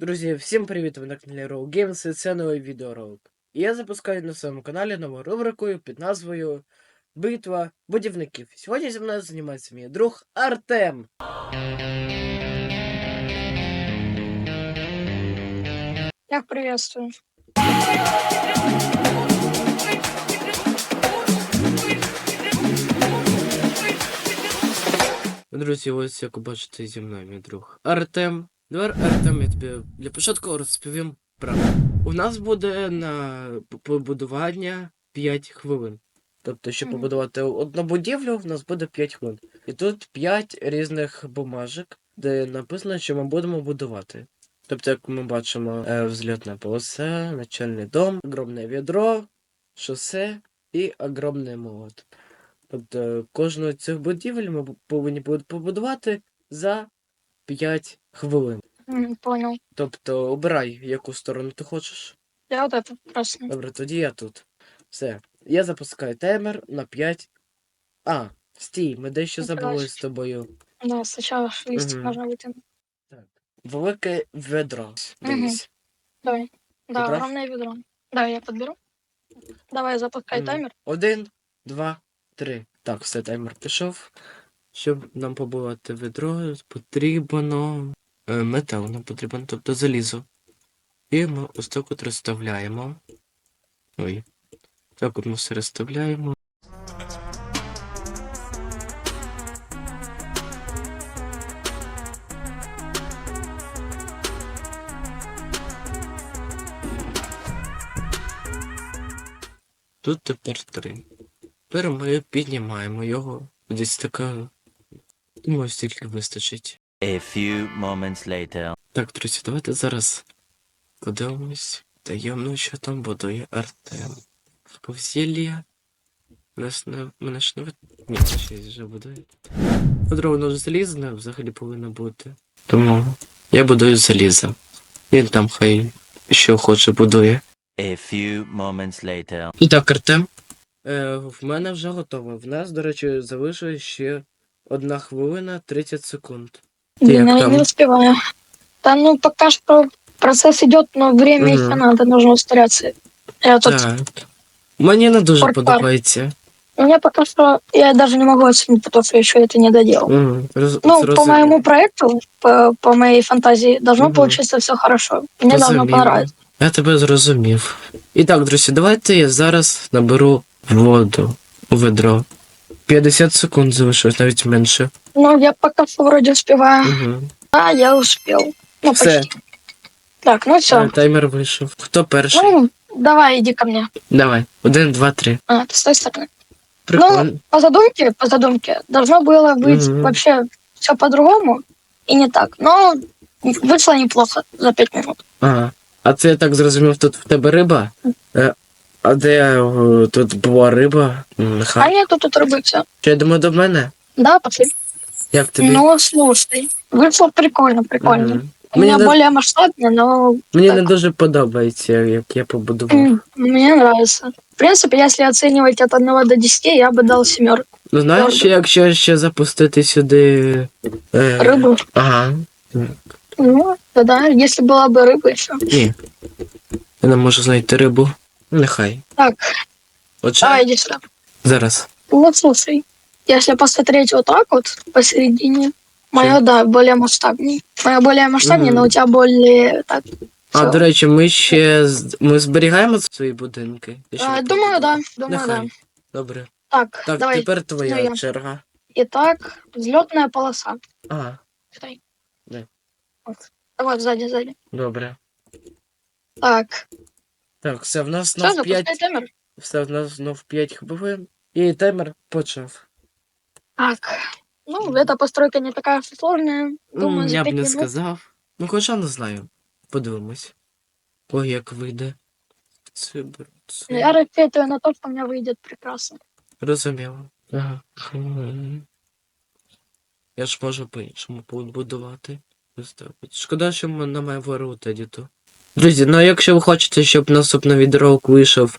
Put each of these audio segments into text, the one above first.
Друзі, всім привіт! Ви на каналі Row Games і це новий відеоролик. І я запускаю на своєму каналі нову рубрику під назвою Битва будівників. Сьогодні зі мною займається мій друг Артем. Я приветствую. Друзі, ось як бачите зі мною мій друг Артем. Давай, Артем, я тобі для початку розповім правду. У нас буде на побудування 5 хвилин. Тобто, щоб побудувати одну будівлю, в нас буде 5 хвилин. І тут 5 різних бумажок, де написано, що ми будемо будувати. Тобто, як ми бачимо, е, взльотна полоса, начальний дом, огромне відро, шосе і огромний молот. Тобто кожну з цих будівель ми повинні будемо побудувати за 5 хвилин. М, Понял. Тобто обирай, яку сторону ти хочеш. Я вот это просто. Добре, тоді я тут. Все. Я запускаю таймер на 5. А, стій, ми дещо забули з тобою. Да, сначала листик Мгм. нужно вытянуть. Велике ведро. Дивись. Давай. Да, Подбрал? огромное ведро. Да, я подберу. Давай, запускай Мгм. таймер. Один, два, три. Так, все, таймер пішов. Щоб нам побувати ведро, потрібно метал нам потрібен, тобто залізо. І ми ось так от розставляємо. Ой. Так от ми все розставляємо. Тут тепер три. Тепер ми піднімаємо його. Десь така. Думаю, стільки вистачить. A few moments later. Так, друзі, давайте зараз подивимось таємно, що там будує Артем. Повсілля. Нас не. Мене ж не вид... Ні, ще вже будує. Подро, воно ж залізне взагалі повинно бути. Тому я будую залізо. Він там хай що хоче будує. A few moments later. І так, Артем. Е, в мене вже готово. В нас, до речі, залишилось ще одна хвилина 30 секунд. Блин, я там? не успеваю. Да ну пока что процесс идет, но время еще надо, нужно ускоряться. Я тут... Так. Мені не дуже подобається. Мне пока что... Я даже не могу оценить, потому что я еще это не доделал. Мгм, роз- Ну, по моему проекту, по, по моей фантазии, должно Мгм. получиться все хорошо. Мне должно Зрозуміло. понравиться. Я тебе зрозумів. І так, друзі, давайте я зараз наберу воду у ведро. 50 секунд залишилось, навіть менше. Ну, я пока что вроде успеваю. Угу. А, я успел. Ну, Все. почти. Так, ну все. Таймер вийшов. Хто перший? Ну, давай, иди ко мне. Давай. Один, два, три. А, ты с той стороны. Прикольно. По задумке, по задумке, должно было быть Мгм. вообще все по-другому и не так. Но вышло неплохо за пять минут. Ага. А це я так зрозумів, тут в тебе риба? Е, а де е, тут була риба? М, А Нехай. нету тут рыбы, все. Чи я думаю до мене? Да, пошли. Як тобі? Ну, слушай, вышло прикольно, прикольно. Мгм. У меня Мені, не, более масштабно, но мені так. не дуже подобається, як я побудував. м, мне нравится. В принципе, если оценивать от 1 до 10, я бы дал семерку. Ну знаєш, Добре. якщо ще запустити сюди. Е, Рыбу. Ага. Ну, да, если была бы рыба еще. Ні. Я не можу знайти рибу. Нехай. Так, давай иди сюда. зараз. Ну, слушай, если посмотреть вот так вот посередине, мое, да, более масштабнее. Мое более масштабнее, Мгм. но у тебя более так. А, всё. до речі, ми ще з- ми зберігаємо свої будинки. Я ще А, не думаю, да, думаю, да. Нехай. Добре. Так, Так, давай. тепер твоя ну, я. черга. Итак, взлетная полоса. Ага, Читай. Да. Вот. Вот, сзади, сзади. добре. Так, Так, все, в нас все, знов запускай 5. таймер. Все, в нас знов 5 хвилин. І таймер почав. Так, ну, эта постройка не такая уж и сложная. Думаю, М, за я б 5 не минут. сказав. Ну, хоча не знаю. Подивимось. Ой, як вийде. Це, бр- це... Я рассчитываю на то, что у меня выйдет прекрасно. Розуміло. Ага. Хм. Я ж можу по-іншому побудувати. Поставити. Шкода, що м- немає вору тоді-то. Друзі, ну а якщо ви хочете, щоб наступний відеоролик вийшов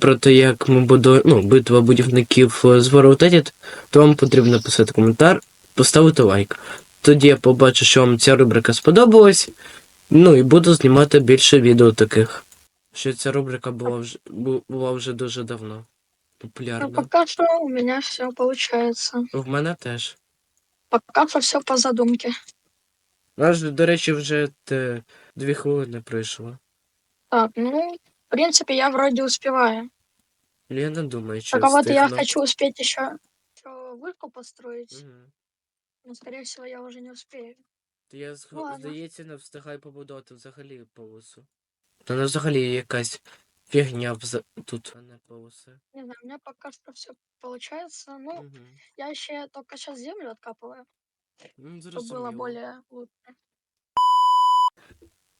про те, як ми будуємо, ну, битва будівників е, з Edit, то вам потрібно написати коментар, поставити лайк. Тоді я побачу, що вам ця рубрика сподобалась, Ну і буду знімати більше відео таких. Що ця рубрика була вже була вже дуже давно. Популярна. Ну, Популярна. пока что у меня все получается. В мене теж. Пока что все по задумке. У нас, до речі, вже те, дві хвилини пройшло. Так, ну, в принципе, я вроде успеваю. Я не думаю, що Только вот я хочу успеть еще, вышку построить. Мгм. Но, скорее всего, я уже не успею. Та Я Ладно. здається, не встигаю побудувати взагалі полосу. Та не взагалі якась фігня вза... тут, а не полоси. Не знаю, у меня пока что все получается. Ну, Угу. я еще только сейчас землю откапываю, Ну, чтобы было зрозуміло. более лучше.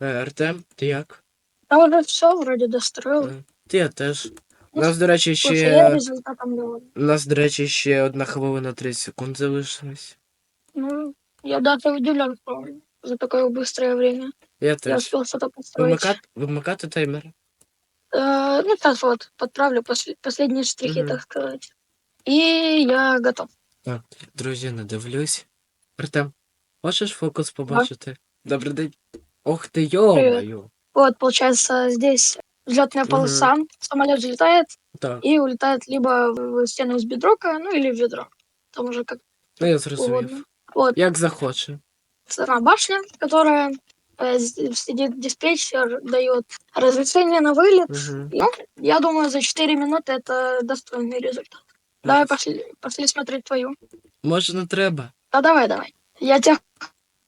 Е, Артем, ти як? Я уже все вроде достроил. Е, Ти я теж. У Ну, нас, до речі, Слушай, я ще. результатом доволен. У нас, до речі, ще одна хвилина 30 секунд залишилось. Ну, я даже удивлен, что за такое быстрое время Я я теж. успел что-то построить. Вимикати, вимикати таймер. Э, ну, сейчас вот подправлю после- последние штрихи, Мгм. так сказать. И я готов. Так, друзі, не дивлюсь. Артем, хочеш фокус побачити? Добрий день. Ох ти йо-моє. Вот, получается, здесь взлетная Мгм. полоса, самолет взлетает Так, и улетает либо в стену из бедрока, ну или в ведро. Там уже как ну я угодно. зрозумів. Вот, Як захоче. сама башня, которая э, с- сидит диспетчер, дает разрешение на вылет. Угу. Я думаю, за 4 минуты это достойный результат. Давай пошли, пошли смотреть твою. Може не треба. Да давай, давай. Я тебе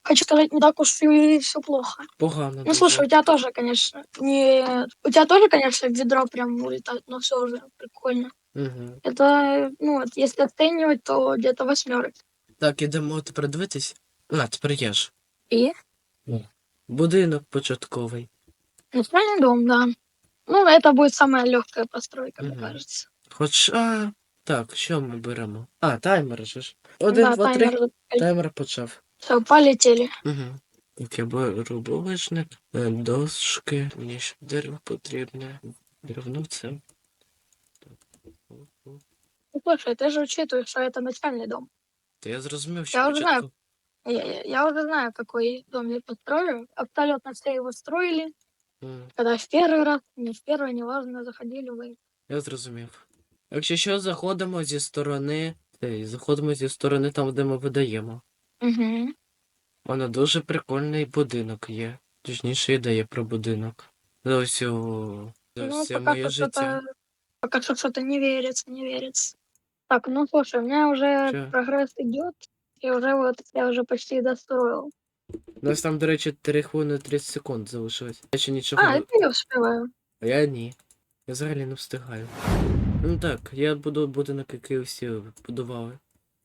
хочу сказать, не так уж и все плохо. Погано. Ну дуже. слушай, у тебя тоже, конечно, не... У тебя тоже, конечно, в ведро прям улетает, но все уже прикольно. Угу. Это, ну, вот, если оценивать, то где-то восьмерок. Так, ідемо тепер дивитись. А, тепер я ж. И? Будинок початковий. Национальный дом, да. Ну, это будет самая легкая постройка, мне Мгм. кажется. Хоча. Так, що ми беремо? А, таймер же ж. Один, да, два, три. таймер. Таймер почав. Все, полетели. Угу. Так, я беру булижник, е, дошки, мені ще дерево потрібне. Деревно це. Ну, слушай, ты же учитываешь, что это начальный дом. Та я зрозумів, що Я вже знаю. початку. Я, я- я уже знаю, какой дом я построю. Абсолютно все его строили. М, Когда в первый раз, не в первый, неважно, заходили вы. Я зрозумів. Якщо що, заходимо зі сторони. Ей, заходимо зі сторони там, де ми видаємо. Угу. Воно дуже прикольний будинок є. Точніше ідея про будинок. За усю. За Ну, все пока моє что життя. что-то... Пока что что-то не верится, не верится. Так, ну слушай, у меня уже Чё? прогресс идет. И уже вот я уже почти достроил. У нас там, до речі, 3 хвилини 30 секунд залишилось. Я ще нічого. А, не- это я успеваю. А я ні. Я взагалі не встигаю. Ну так, я буду будинок, який всі будували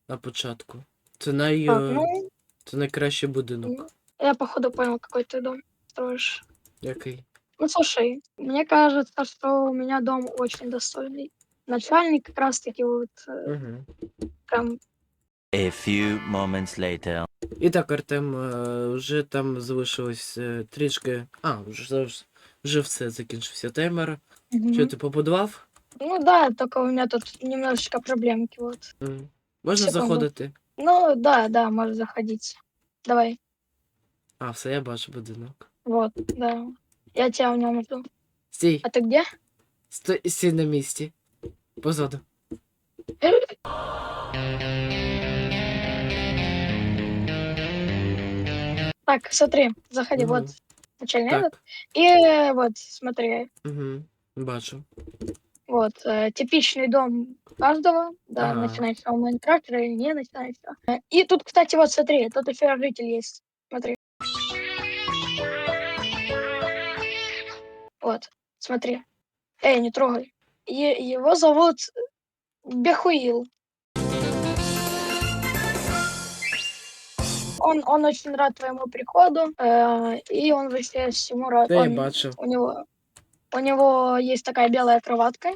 на початку. Це най. Так, е, ну, Це найкращий будинок. я походу понял, какой ты дом строишь. Який? Ну, слушай, мне кажется, что у меня дом очень достойный. Начальник как раз-таки вот э, Угу. прям... A few moments later. І так, Артем, е, вже там залишилось е, трішки. А, вже, завж- вже все закінчився таймер. Мгм. Що ти побудував? Ну да, только у меня тут немножечко проблемки вот. М. Можна Секунду. заходити? Ну да, да, можешь заходить. Давай, А, все, я бачу будинок. вот, да. Я тебя в нем жду. Стій, А ты где? стой, стій на місці. Позаду. Так, смотри, заходи, Мгм. вот начальный этот. Так. И э, вот, смотри, Угу. Бачу. Вот, э, типичный дом каждого, да, Ага. начинающего Майнкрафтера или не начинающего. Э, И тут, кстати, вот смотри, тут еще житель есть. Смотри. Вот, смотри. Эй, не трогай. Е- его зовут Бехуил. Он, он очень рад твоему приходу, э, и он вообще всему рад. Та я Он- у него, у него есть такая белая кроватка.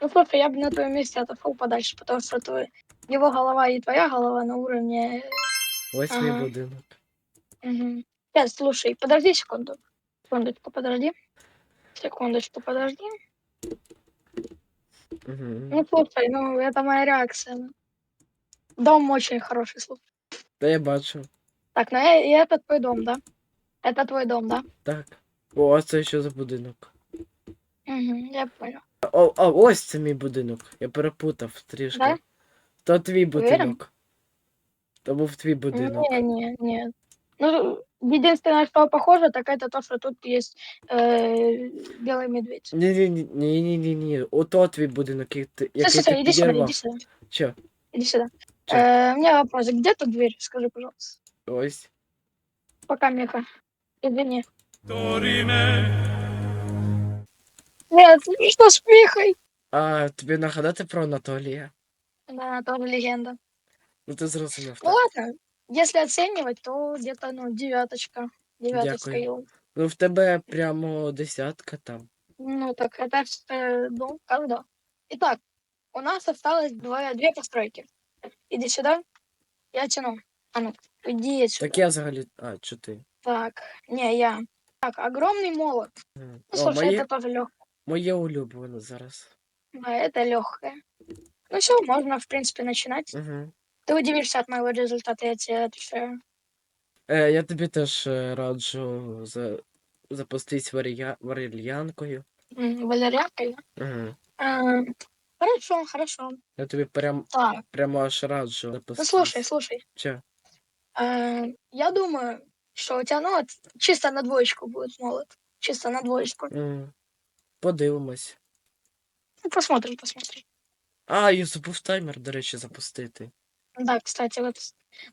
Ну, слушай, я бы на твоем месте отошел подальше, потому что твой, его голова и твоя голова на уровне... Ось мій Ага. будинок. Мгм. Сейчас, слушай, подожди секунду. Секундочку, подожди. Секундочку, подожди. Угу. Ну, слушай, ну, это моя реакция. Дом очень хороший, слушай. Та я бачу. Так, ну, и и это твой дом, да? Это твой дом, да? Так. О, а це що за будинок? Угу, я понял. О, а ось це мій будинок. Я перепутав трішки. Да? То твій Уверен? будинок. То був твій будинок. Не, не, не. Ну, единственное, что похоже, так это то, что тут есть э, белый медведь. Ні, ні, ні, ні, ні, ні, ні. Ото твій будинок, який ти, Стой, який стой, стой, ти иди сюда, підірвав. иди сюда, Що? иди сюда. Чё? Э, у меня вопрос, где тут дверь? Скажи, пожалуйста. Ось. Пока, Мика. Извини. Нет, ну что с Михой? А тобі нагадати про Анатолія? Да, тоже легенда. Ну ти зрозумів. Ну Так? ладно, если оценивать, то где-то, ну, девяточка. Девяточка. Дякую. ел. Ну в тебе прямо десятка там. Ну, так это, ж, э, ну, когда? Итак, у нас осталось двое, две постройки. Иди сюда. Я тяну. А ну, иди сюда. Так я взагалі. А, чи ти? Так, не, я. Так, огромный молот. М. Ну, О, слушай, моє, это тоже легкое. моє улюблене зараз. А это легкое. Ну все, можно, в принципе, начинать. Угу. Ты удивишься от моего результата, я тебе отвечаю. Е, я тобі теж е, раджу за... запастись варія... варільянкою. М, Валерьянкой, да? Угу. А, Хорошо, хорошо. Я тобі прям, Так, прямо аж раджу ну запастись. слушай, слушай. Че? а, Я думаю, что у тебя, ну, вот, чисто на двоечку будет молот. Чисто на двоечку. М. Подивимось. Ну, посмотрим, посмотрим. А, я забув таймер, до речі, запустити. Да, кстати, вот.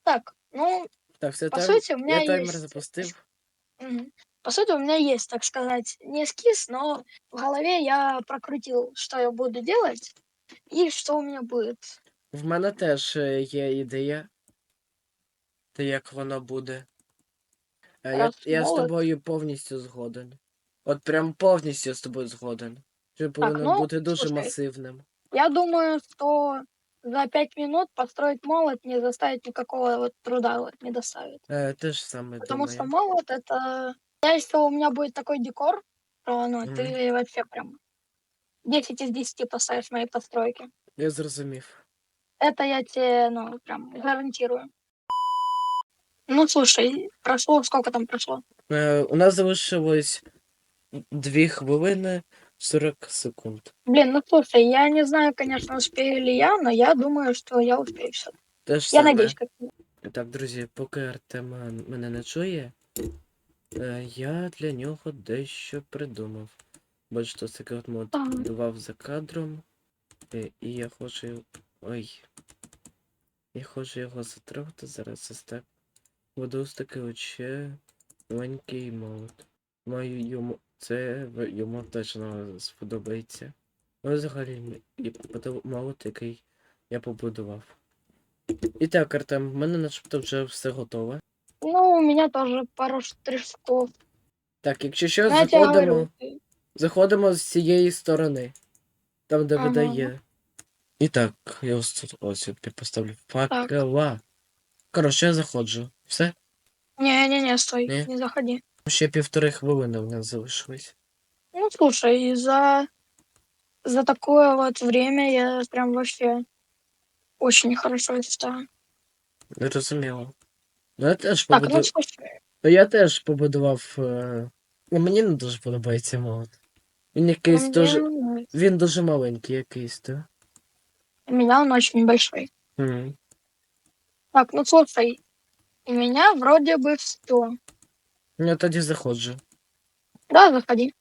Так, ну, Так, все по тайм... сути, у меня я таймер есть... запустив. Мгм. По сути, у меня есть, так сказать, не эскиз, но в голове я прокрутил, что я буду делать и что у меня будет. В мене теж е, є ідея. Та як воно буде. Е, Я, я з тобою повністю згоден. От прям повністю з тобою згоден. Що повинен ну, бути дуже слушай, масивним. Я думаю, что за пять минут построить молот не заставит никакого вот труда вот не доставит. Е, те ж саме Потому что молот это... Я, если у меня будет такой декор, то ну, ты вообще прям 10 из 10 поставишь моей постройки. Я зрозумів. Это я тебе, ну, прям гарантирую. Ну, слушай, прошло, сколько там прошло? Е, у нас залишилось 2 хвилини 40 секунд. Блин, ну слушай, я не знаю, конечно, успею ли я, но я думаю, что я успею все. Те ж Я саме. надеюсь, как Так, друзі, поки Артем мене не чує, е, я для нього дещо придумав. Бачите, секрет мод Так. будував за кадром. е, І я хочу. його- Ой. Я хочу його затрогати зараз ось так. Буду ось такий оче маленький молот. Маю йому. Це йому точно сподобається. Ну, взагалі, і подив- який я побудував. І так, Артем, в мене начебто вже все готове. Ну, у меня тоже пару штришков. Так, якщо що, Ну, заходимо, говорю, заходимо з цієї сторони. Там, де Ага. видає. І так, я ось тут ось я тобі поставлю факела. Коротше, я заходжу. Все? Не-не-не, стой, Не? не заходи. Ще півтори хвилини в нас залишилось. Ну, слушай, за, за такое вот время я прям вообще очень хорошо считаю. Не розуміло. Ну я теж Так, побудував. ну слушай, Ну я теж побудував. Е... Ну, мені не дуже подобається молот. Він якийсь мне дуже. нравится. Він дуже маленький якийсь, так? у меня он очень большой. Так, ну слушай, у меня вроде бы все. Ну, Я тоді заходжу. Да, заходи.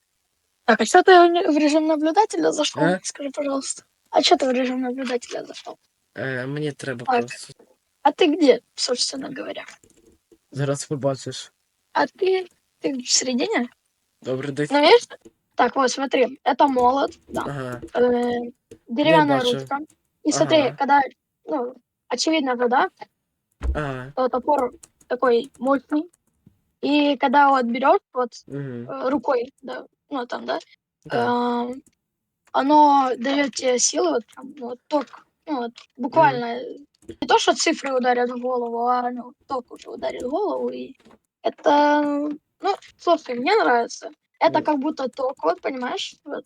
Так, а что ты в не- в режим наблюдателя зашел? А? Скажи, пожалуйста. А что ты в режим наблюдателя зашел? Е, мені треба Так. просто. А ты где, собственно говоря? Зараз побачиш. А ты, ты в середине? Добре, десь. Ну, видишь? Так, вот, смотри, это молот, да. Ага. э, деревянная бачу. ручка. И смотри, Ага. когда, ну, очевидно, вода, Ага. то топор такой мощный. И когда вот берешь вот Угу. э, рукой, да, ну там, да, Да. эм, оно дает тебе силы, вот прям, ну, вот ток, ну, вот, буквально не то, что цифры ударят в голову, а ну, ток уже ударит в голову, и это, ну, слушай, мне нравится. Это Ну. как будто ток, вот, понимаешь, вот,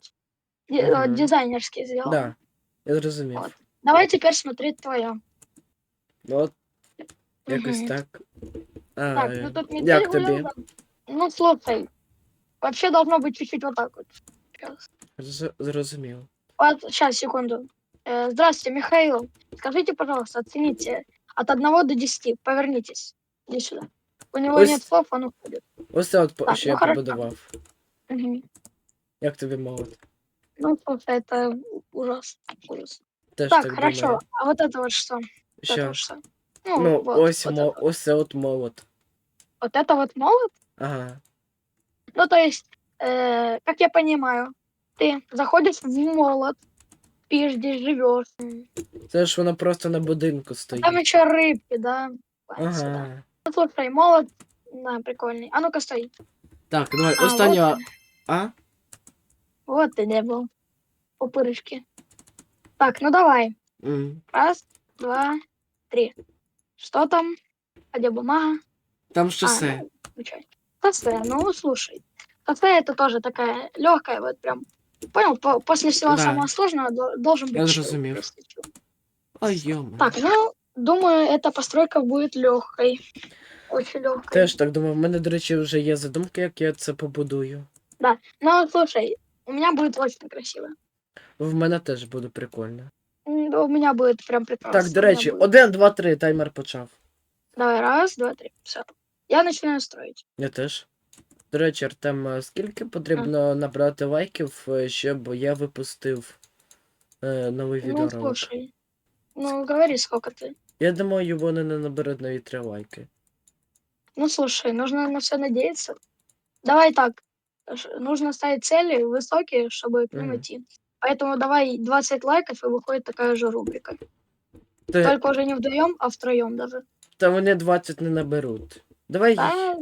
вот Мгм. дизайнерский сделан. Да. Я зрозумів. Вот. Давай теперь смотреть твоя. Ну от якось Мгм. так. А, Так, е, ну тут медведь як гулял, тобі? да. Ну, слушай, вообще должно быть чуть-чуть вот так вот. Сейчас. З- Зрозумів. Вот, сейчас, секунду. Э, здравствуйте, Михаил. Скажите, пожалуйста, оцените от 1 до 10. Повернитесь. Иди сюда. У него Ось- нет слов, он уходит. Ось це от по- Так, що ну, я хорошо. побудував. Мгм. Як тобі молот? Ну, слушай, это ужас. ужас. Теж Так, так хорошо. думаю. А вот это вот что? Вот это Що? вот что? Ну, Ну, вот, ось, вот, мо... это. ось це от молот. вот это вот молот? Ага. Ну, то есть, э, как я понимаю, ты заходишь в молот, ты здесь живешь. Це ж воно просто на будинку стоїть. Там еще рыбки, да? Ладно, сюда. Ага. Ну, слушай, молот, да, прикольный. А ну-ка, стой. Так, давай, А, останнього. вот, А? вот ты где был. Пупырышки. Так, ну давай. М. Раз, два, три. Что там? А где бумага? Там А, шосе. ну, включай. Шоссе, ну слушай. Шоссе это тоже такая легкая, вот прям. Понял? По- после всего Да. самого сложного до- должен быть. Я чил, зрозумів. если чё. Ой, йома. Так, ну, думаю, эта постройка будет легкой. Очень легкой. Теж так думав. У мене, до речі, вже є задумки, як я це побудую. Но слушай, у меня будет очень красиво. В мене теж буде прикольно. М, У меня будет прям прекрасно. Так, до у меня речі, будет. один, два, три, таймер почав. Давай, раз, два, три. Все. Я начинаю строить. Я теж. До речі, Артем, а скільки потрібно набрати лайків, е, щоб я випустив е, новий Ну, відеоролик? слушай. Ну, говори, сколько ты. Я думаю, вони не наберуть навіть три лайки. Ну, слушай, нужно на все надеяться. Давай так. ш- Нужно ставить цели высокие, чтобы к ним Мгм. идти. Поэтому давай 20 лайков, и выходит такая же рубрика. Та, Только уже не вдвоем, а втроем даже. та вони 20 не наберуть. Давай, Да,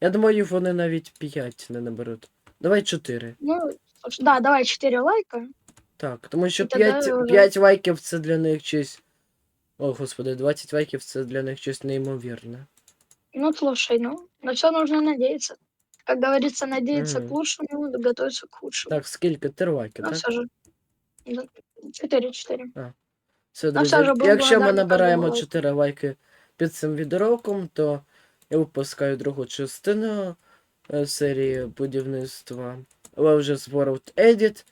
я думаю, вони навіть 5 не наберуть. Давай 4. ну, да, давай 4 лайка. Так, тому що І тоді 5, вже- 5 лайків це для них щось. О, господи, 20 лайків це для них щось неймовірне. Ну, слушай, ну, на все нужно надеяться. Как говорится, надеяться Мгм. к лучшему, готовиться к худшему. Так, скільки? 3 лайки, Ну, так? все же. 4-4. Все, Ну, друзі, все якщо ми набираємо 4 лайки під цим відеороком, то я випускаю другу частину е, серії будівництва. Але вже з World Edit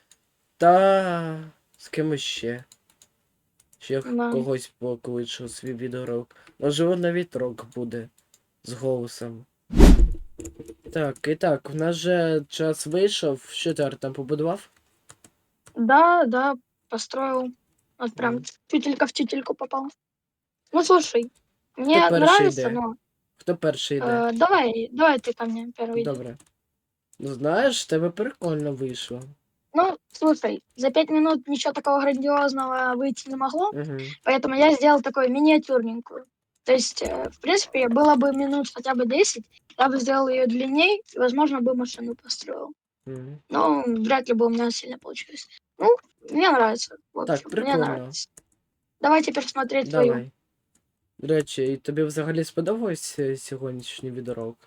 та з кимось ще. Ще Да. когось покличу свій відеорок. Можливо, навіть рок буде з голосом. Так, і так, в нас же час вийшов. Що ти Артем побудував? Да, да, построил. Вот прям Мгм. тютелька в тютельку попал. Ну, слушай, мне первый нравится, идея? но... Хто перший йде? э, давай, давай ты ко мне первый. иди. Добре. Ну, знаєш, в тебе прикольно вийшло. Ну, слушай, за пять минут ничего такого грандиозного выйти не могло, Угу. поэтому я сделал такую миниатюрненькую. То есть, э, в принципе, было бы минут хотя бы 10, я бы сделал ее длинней, и, возможно, бы машину построил. Угу. Но вряд ли бы у меня сильно получилось. Ну, мне нравится. В Так, общем, мне прикольно. нравится. Давай теперь смотреть твою. Давай. До речі, і тобі взагалі сподобався сьогоднішній відеорок?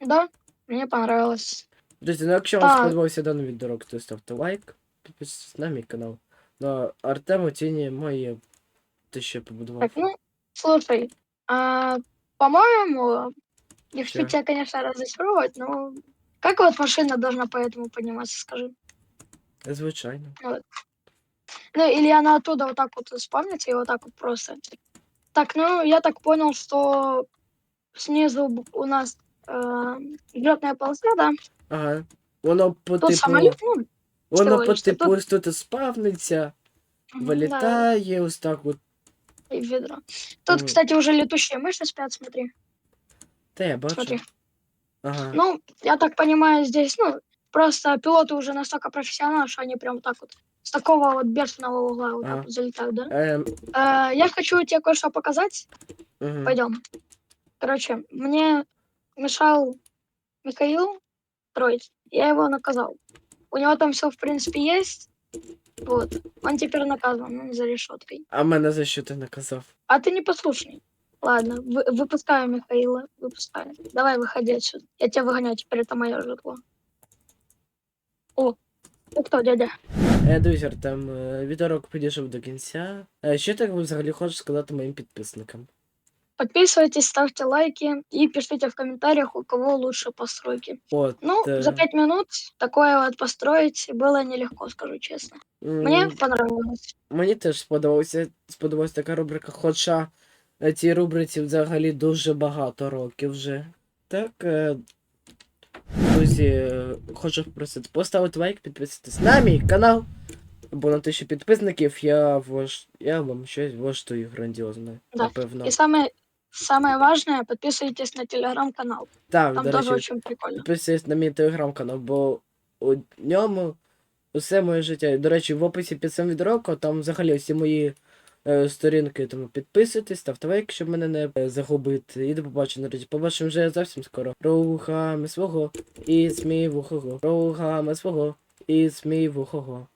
Да, мне понравилось. Друзі, ну якщо вам Так. сподобався даний відеорок, то ставте лайк, підписуйтесь на мій канал. Ну, а Артем оцінює мої ти ще побудував. Так, ну, слушай, а, по-моему, не хочу Чё? тебя, конечно, разочаровывать, но как вот машина должна по этому подниматься, скажи? Звичайно. Ну, или она оттуда вот так вот спавнится и вот так вот просто. Так, ну, я так понял, что снизу б- у нас э, взлетная полоса, да? Ага. Воно по Тут типу. самолет, ну, Воно всього по лиш, та типу ось тут і спавниться, мгм, вилітає, ось так от. да, и ведро. Тут, Мгм. кстати, уже летущие мыши спят, смотри. Та я бачу. Смотри. Ага. Ну, я так понимаю, здесь, ну, просто пилоты уже настолько профессионалы, что они прям так вот с такого вот бешеного угла вот Ага. так вот залетают, да? Ем, Э, я хочу тебе кое-что показать. угу. Пойдем. Короче, мне мешал Михаил строить. Я его наказал. У него там все, в принципе, есть. Вот. Он теперь наказан он за решеткой. А мене за що ти наказав? А ты непослушный. Ладно, вы, выпускаю Михаила. Выпускаю. Давай, выходи отсюда. Я тебя выгоняю, теперь это мое житло. О, ты кто, дядя? Е, Друзі, Артем, е, відеорок підійшов до кінця. Е, Що ти взагалі хочеш сказати моїм підписникам? Подписывайтесь, ставьте лайки и пишите в комментариях, у кого лучше постройки. От, Ну, е, за пять минут такое вот построить было нелегко, скажу честно. м, Мне понравилось. Мені теж сподобався, сподобалась така рубрика, хоча е, цій рубриці взагалі дуже багато років вже. Так, е, друзі, е, хочу попросити поставити лайк, підписатись на мій канал. Бо на тисячу підписників я вож... я вам щось влаштую грандіозне, Да. напевно. И самое, самое важное, подписывайтесь на телеграм-канал. Так, Там до речі, очень прикольно. підписуйтесь на мій телеграм-канал, бо у ньому усе моє життя. До речі, в описі під цим відеороликом там взагалі всі мої сторінки, тому підписуйтесь, ставте лайк, щоб мене не е, загубити. І до побачення, друзі. Побачимо вже зовсім скоро. Рухами свого і смій вухого. Рухами свого і смій вухого.